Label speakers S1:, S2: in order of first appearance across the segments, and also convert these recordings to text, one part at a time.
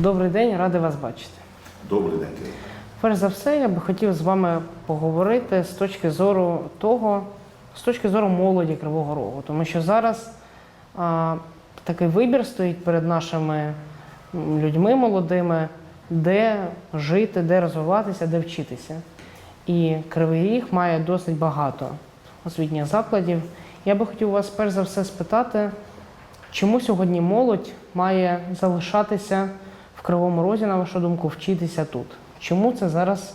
S1: Добрий день, радий вас бачити.
S2: Добрий день.
S1: Перш за все, я би хотів з вами поговорити з точки зору того, з точки зору молоді Кривого Рогу, тому що зараз а, такий вибір стоїть перед нашими людьми молодими, де жити, де розвиватися, де вчитися. І Кривий Ріг має досить багато освітніх закладів. Я би хотів вас перш за все спитати, чому сьогодні молодь має залишатися Кривому Розі, на вашу думку, вчитися тут? Чому це зараз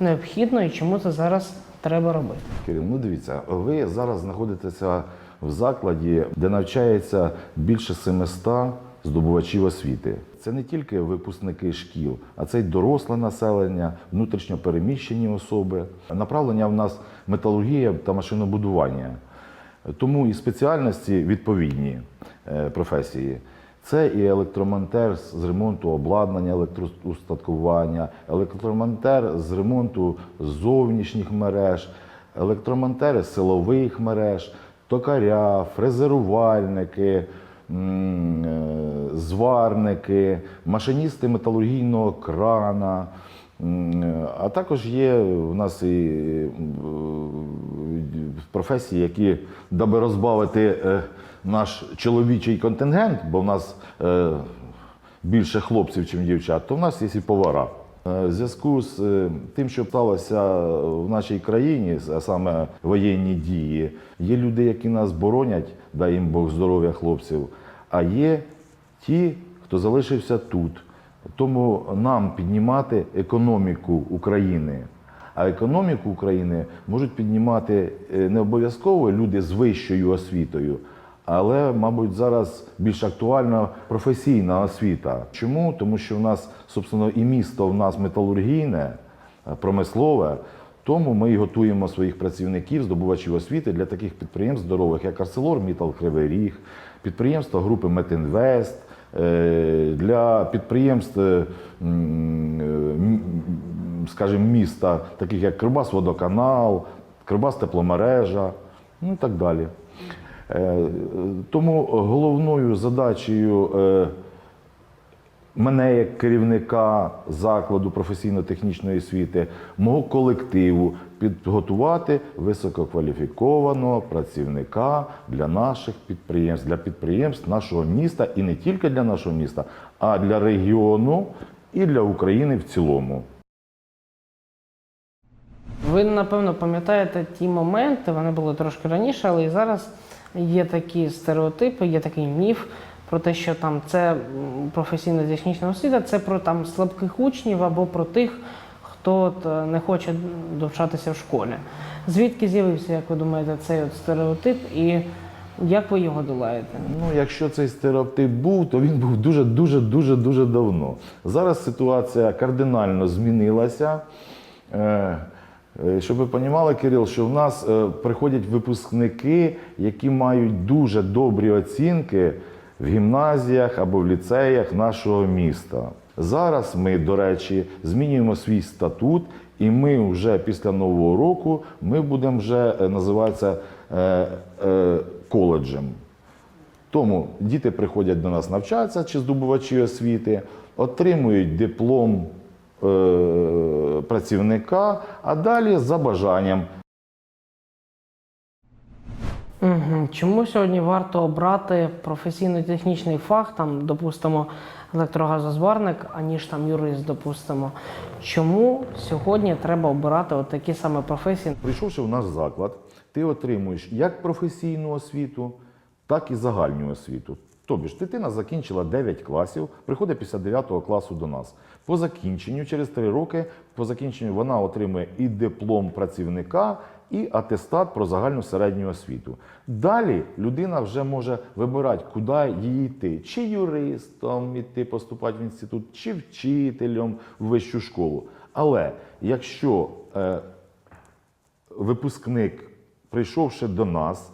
S1: необхідно і чому це зараз треба робити?
S2: Кирил, ну дивіться, ви зараз знаходитеся в закладі, де навчається більше 700 здобувачів освіти. Це не тільки випускники шкіл, а це й доросле населення, внутрішньо переміщені особи. Направлення в нас металургія та машинобудування. Тому і спеціальності відповідні е, професії. Це і електромонтер з ремонту обладнання, електроустаткування, електромонтер з ремонту зовнішніх мереж, електромонтери силових мереж, токаря, фрезерувальники, е, зварники, машиністи металургійного крана. А також є у нас і е, професії, які, даби розбавити е, наш чоловічий контингент, бо в нас е, більше хлопців, ніж дівчат, то в нас є і повара. Е, В зв'язку з е, тим, що сталося в нашій країні, а саме воєнні дії, є люди, які нас боронять, дай їм Бог здоров'я хлопців, а є ті, хто залишився тут. Тому нам піднімати економіку України. А економіку України можуть піднімати е, не обов'язково люди з вищою освітою, але, мабуть, зараз більш актуальна професійна освіта. Чому? Тому що в нас, собственно, і місто в нас металургійне, е, промислове. Тому ми і готуємо своїх працівників, здобувачів освіти для таких підприємств здорових, як ArcelorMittal Кривий Ріг, підприємства групи Метінвест, е, для підприємств, е, скажімо, міста, таких як Кривбас Водоканал, Кривбас Тепломережа, ну і так далі. Е, Тому головною задачею е, мене як керівника закладу професійно-технічної освіти, мого колективу підготувати висококваліфікованого працівника для наших підприємств, для підприємств нашого міста і не тільки для нашого міста, а для регіону і для України в цілому.
S1: Ви, напевно, пам'ятаєте ті моменти, вони були трошки раніше, але і зараз є такі стереотипи, є такий міф про те, що там це м, професійно-технічна освіта, це про там слабких учнів або про тих, хто е, не хоче довчатися в школі. Звідки з'явився, як ви думаєте, цей от стереотип і як ви його долаєте?
S2: Ну, якщо цей стереотип був, то він був дуже, дуже, дуже, дуже давно. Зараз ситуація кардинально змінилася. Е, Щоб ви розуміли, Кирил, що в нас е, приходять випускники, які мають дуже добрі оцінки в гімназіях або в ліцеях нашого міста. Зараз ми, до речі, змінюємо свій статут, і ми вже після нового року ми будемо вже е, називатися коледжем. Тому діти приходять до нас навчатися чи здобувачі освіти, отримують диплом працівника, а далі за бажанням.
S1: Чому сьогодні варто обрати професійно-технічний фах, там, допустимо, електрогазозварник, аніж там юрист, допустимо? Чому сьогодні треба обирати от такі саме професії?
S2: Прийшовши в наш заклад, ти отримуєш як професійну освіту, так і загальну освіту. Тобі ж дитина закінчила 9 класів, приходить після 9 класу до нас. По закінченню, через 3 роки, по закінченню вона отримує і диплом працівника, і атестат про загальну середню освіту. Далі людина вже може вибирати, куди їй йти, чи юристом йти поступати в інститут, чи вчителем в вищу школу. Але якщо е, випускник, прийшовши до нас,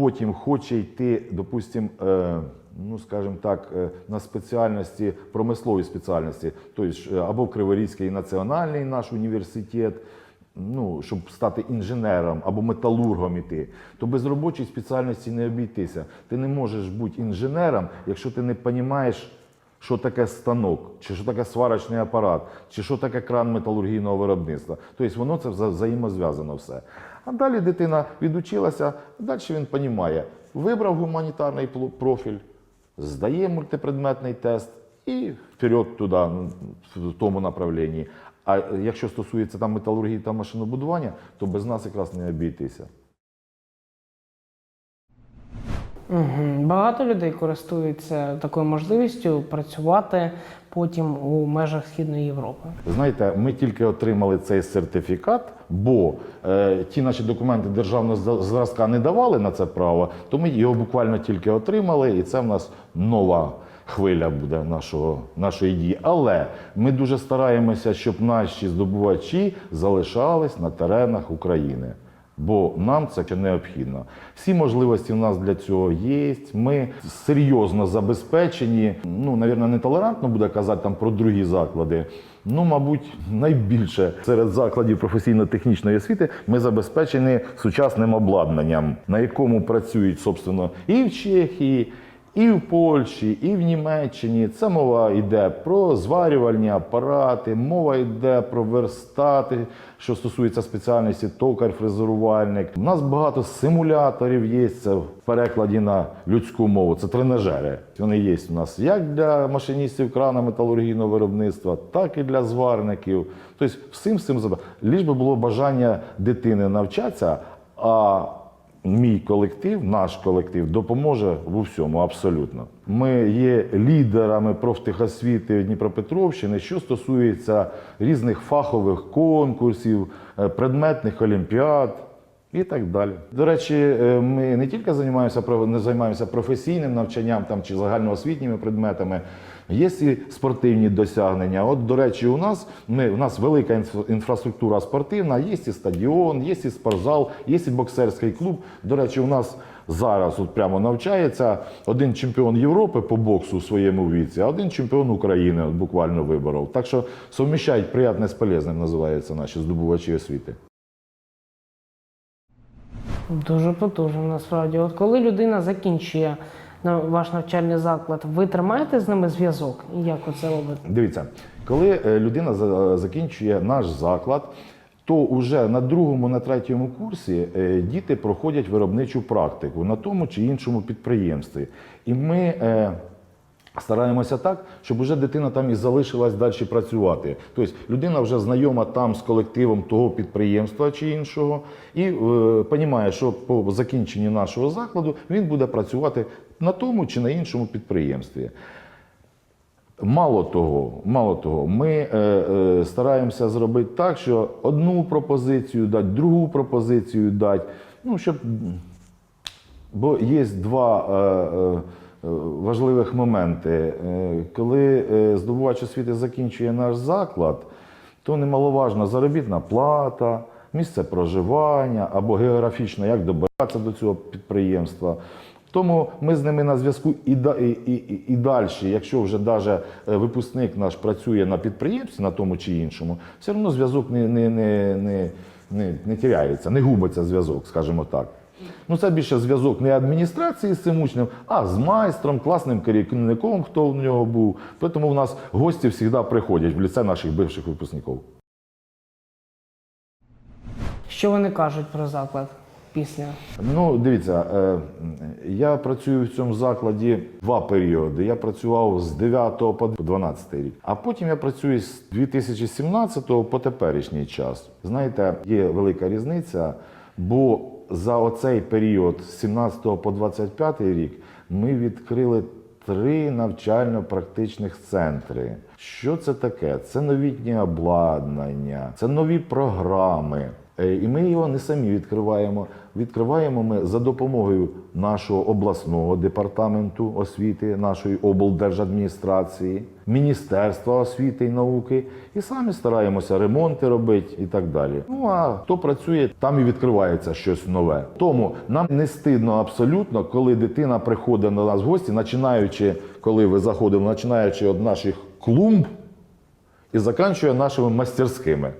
S2: потім хоче йти, допустимо, е, ну скажімо так, е, на спеціальності, промислові спеціальності, тобто е, або Криворізький національний наш університет, ну, щоб стати інженером або металургом іти, то без робочої спеціальності не обійтися. Ти не можеш бути інженером, якщо ти не розумієш що таке станок, чи що таке сварочний апарат, чи що таке кран металургійного виробництва. Тобто воно це взаємозв'язано все. А далі дитина відучилася, далі він розуміє, вибрав гуманітарний профіль, здає мультипредметний тест і вперед туди, в тому направлінні. А якщо стосується там металургії та машинобудування, то без нас якраз не обійтися.
S1: Угу. Багато людей користуються такою можливістю працювати потім у межах Східної Європи.
S2: Знаєте, ми тільки отримали цей сертифікат, бо е, ті наші документи державного зразка не давали на це право, то ми його буквально тільки отримали, і це в нас нова хвиля буде нашого, нашої дії. Але ми дуже стараємося, щоб наші здобувачі залишались на теренах України. Бо нам це необхідно. Всі можливості в нас для цього є. Ми серйозно забезпечені. Ну, навірно, нетолерантно буде казати там про другі заклади. Ну, мабуть, найбільше серед закладів професійно-технічної освіти ми забезпечені сучасним обладнанням, на якому працюють, собственно, і в Чехії, і в Польщі, і в Німеччині. Це мова йде про зварювальні апарати, мова йде про верстати, що стосується спеціальності токар, фрезерувальник. У нас багато симуляторів є це в перекладі на людську мову. Це тренажери. Вони є у нас як для машиністів крана металургійного виробництва, так і для зварників. Тобто, всім всім заба- Ліж би було бажання дитини навчатися, а Мій колектив, наш колектив допоможе в усьому абсолютно. Ми є лідерами профтехосвіти Дніпропетровщини, що стосується різних фахових конкурсів, е, предметних олімпіад і так далі. До речі, е, ми не тільки займаємося не займаємося професійним навчанням там чи загальноосвітніми предметами. Є і спортивні досягнення. От, до речі, у нас ми, у нас велика інфраструктура спортивна, є і стадіон, є і спортзал, є і боксерський клуб. До речі, у нас зараз от прямо навчається один чемпіон Європи по боксу у своєму віці, а один чемпіон України буквально виборов. Так що совміщають приятне з полезним, називаються наші здобувачі освіти.
S1: Дуже потужно, насправді. От коли людина закінчує на ваш навчальний заклад, ви тримаєте з ними зв'язок? І як оце робите?
S2: Дивіться, коли е, людина закінчує наш заклад, то вже на другому, на третьому курсі е, діти проходять виробничу практику на тому чи іншому підприємстві. І ми е, стараємося так, щоб вже дитина там і залишилась далі працювати. Тобто людина вже знайома там з колективом того підприємства чи іншого, і е, розуміє, що по закінченні нашого закладу він буде працювати на тому чи на іншому підприємстві. Мало того, мало того, ми е, е, стараємося зробити так, що одну пропозицію дати, другу пропозицію дати, ну, щоб. Бо є два е, е, важливих моменти. Е, коли е, здобувач освіти закінчує наш заклад, то немаловажна заробітна плата, місце проживання або географічно, як добиратися до цього підприємства. Тому ми з ними на зв'язку і, і, і, і далі, якщо вже даже е, випускник наш працює на підприємстві, на тому чи іншому, все одно зв'язок не, не, не, не, не, не теряється, не губиться зв'язок, скажімо так. Ну, це більше зв'язок не адміністрації з цим учнем, а з майстром, класним керівником, хто в нього був. Тому в нас гості завжди приходять в ліце наших бивших випускників.
S1: Що вони кажуть про заклад після?
S2: Ну, дивіться, е, я працюю в цьому закладі два періоди. Я працював з 9 по 12 рік, а потім я працюю з 2017 по теперішній час. Знаєте, є велика різниця, бо за оцей період з 17 по 25 рік ми відкрили три навчально-практичних центри. Що це таке? Це новітнє обладнання, це нові програми. Е, І ми його не самі відкриваємо. Відкриваємо ми за допомогою нашого обласного департаменту освіти, нашої облдержадміністрації, Міністерства освіти і науки. І самі стараємося ремонти робити і так далі. Ну а хто працює, там і відкривається щось нове. Тому нам не стидно абсолютно, коли дитина приходить до нас в гості, починаючи, коли ви заходимо, починаючи від наших клумб і заканчує нашими мастерськими.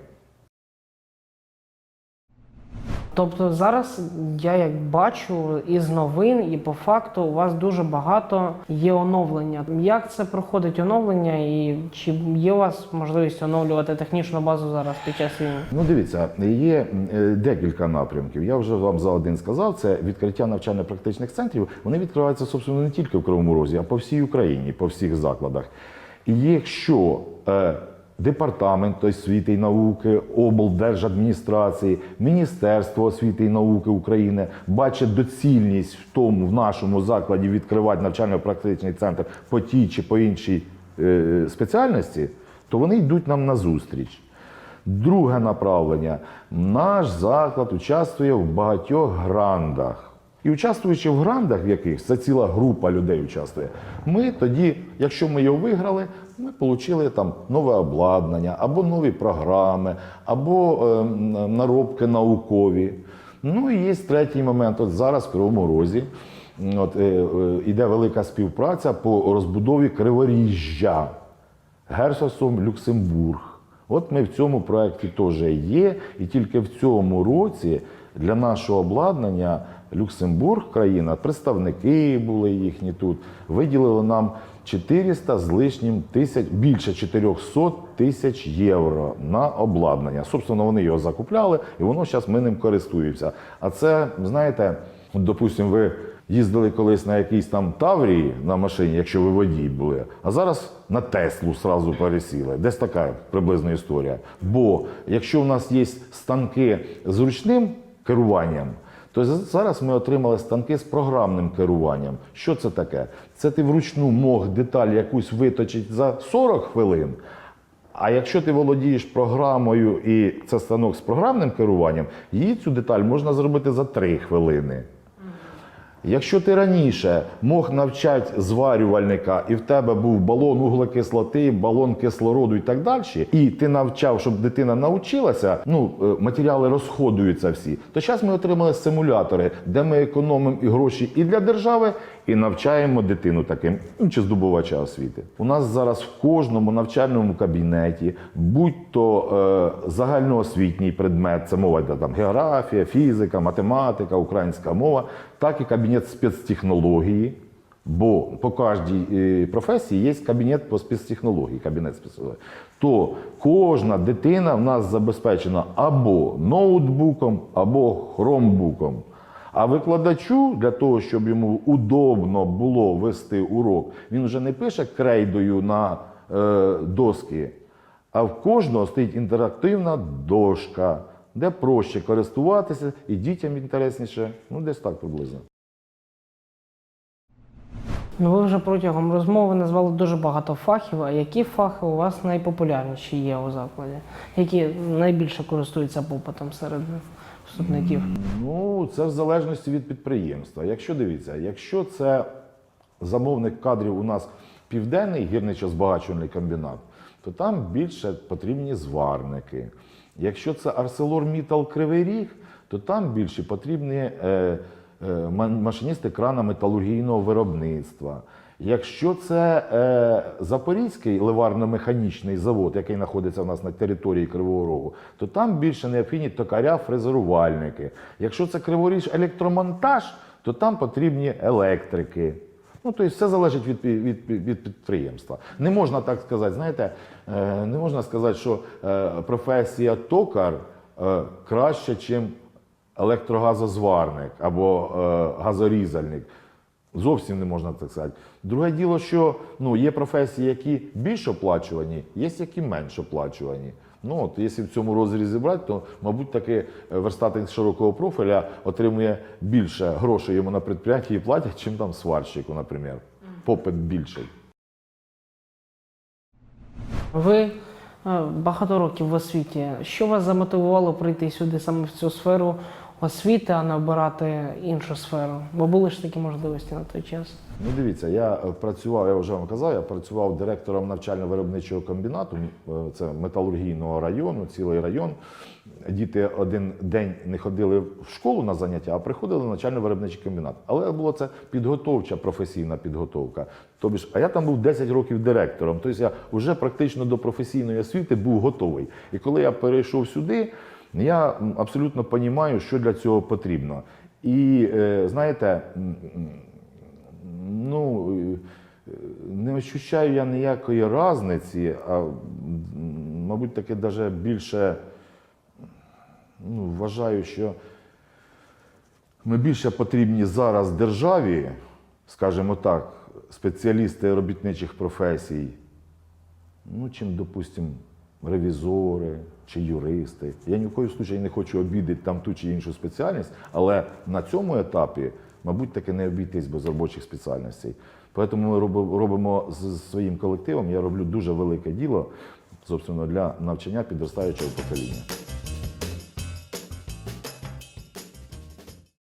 S1: Тобто зараз я як бачу із новин, і по факту у вас дуже багато є оновлення. Як це проходить оновлення, і чи є у вас можливість оновлювати технічну базу зараз під час війни?
S2: Ну, дивіться, є е, декілька напрямків. Я вже вам за один сказав. Це відкриття навчально-практичних центрів. Вони відкриваються собственно не тільки в Кривому Розі, а по всій Україні, по всіх закладах. І якщо е, департамент освіти і науки, облдержадміністрації, Міністерство освіти і науки України бачать доцільність в тому в нашому закладі відкривати навчально-практичний центр по тій чи по іншій е, спеціальності, то вони йдуть нам на зустріч. Друге направлення. Наш заклад участвує в багатьох грандах. І участвуючи в грандах, в яких це ціла група людей участвує, ми тоді, якщо ми його виграли, ми отримали там нове обладнання, або нові програми, або е, наробки наукові. Ну і є третій момент. От зараз в Кривому Розі от, е, е, іде велика співпраця по розбудові Криворіжжя. Герсосом Люксембург. От ми в цьому проєкті теж є, і тільки в цьому році для нашого обладнання Люксембург, країна, представники були їхні тут, виділили нам 400 з лишнім тисяч, більше 400 тисяч євро на обладнання. Собственно, вони його закупляли, і воно зараз ми ним користуємося. А це, знаєте, допустимо, ви їздили колись на якійсь там Таврії на машині, якщо ви водій були, а зараз на Теслу сразу пересіли. Десь така приблизна історія. Бо якщо в нас є станки з ручним керуванням, то зараз ми отримали станки з програмним керуванням. Що це таке? Це ти вручну мог деталь якусь виточити за 40 хвилин. А якщо ти володієш програмою і це станок з програмним керуванням, її цю деталь можна зробити за 3 хвилини. Якщо ти раніше мог навчати зварювальника, і в тебе був балон углекислоти, балон кислороду і так далі, і ти навчав, щоб дитина навчилася, ну е, матеріали розходуються всі, то зараз ми отримали симулятори, де ми економимо і гроші і для держави, і навчаємо дитину таким, ну, чи здобувача освіти. У нас зараз в кожному навчальному кабінеті, будь то е, загальноосвітній предмет, це мова йде там географія, фізика, математика, українська мова, так і кабінет спецтехнології. Бо по кожній е, професії є кабінет по спецтехнології, кабінет спецтехнології. То кожна дитина в нас забезпечена або ноутбуком, або хромбуком. А викладачу для того, щоб йому удобно було вести урок, він вже не пише крейдою на е, доски, а в кожного стоїть інтерактивна дошка, де проще користуватися і дітям інтересніше. Ну, десь так приблизно.
S1: Ну, ви вже протягом розмови назвали дуже багато фахів. А які фахи у вас найпопулярніші є у закладі? Які найбільше користуються попитом серед вступників?
S2: Ну, це в залежності від підприємства. Якщо дивіться, якщо це замовник кадрів у нас південний гірничо-збагачувальний комбінат, то там більше потрібні зварники. Якщо це ArcelorMittal Кривий Ріг, то там більше потрібні е, е, машиністи крана металургійного виробництва. Якщо це е, Запорізький ливарно-механічний завод, який знаходиться у нас на території Кривого Рогу, то там більше необхідні токаря, фрезерувальники. Якщо це Криворіж електромонтаж, то там потрібні електрики. Ну, тобто все залежить від, від, від підприємства. Не можна так сказати, знаєте, е, не можна сказати, що е, професія токар е, краще, ніж електрогазозварник або е, газорізальник. Зовсім не можна так сказати. Друге діло, що ну, є професії, які більш оплачувані, є які менш оплачувані. Ну, от, якщо в цьому розрізі брати, то, мабуть, таки е, верстатник широкого профіля отримує більше грошей йому на підприємстві і платять, чим там сварщику, наприклад. Попит більший.
S1: Ви е, багато років в освіті. Що вас замотивувало прийти сюди саме в цю сферу освіти, а не обирати іншу сферу? Бо були ж такі можливості на той час.
S2: Ну, дивіться, я е, працював, я вже вам казав, я працював директором навчально-виробничого комбінату, е, це металургійного району, цілий район. Діти один день не ходили в школу на заняття, а приходили в навчально-виробничий комбінат. Але було це підготовча професійна підготовка. Тобі ж, а я там був 10 років директором. Тобто я вже практично до професійної освіти був готовий. І коли я перейшов сюди, Я абсолютно розумію, що для цього потрібно. І е, знаєте, ну, е, не ощущаю я ніякої різниці, а мабуть, таке навіть більше ну, вважаю, що ми більше потрібні зараз державі, скажімо так, спеціалісти робітничих професій, ну, чим, допустимо, ревізори чи юристи. Я ні в коїм случаї не хочу обідати там ту чи іншу спеціальність, але на цьому етапі, мабуть, таки не обійтись без робочих спеціальностей. Тому ми робимо з своїм колективом, я роблю дуже велике діло, собственно, для навчання підростаючого покоління.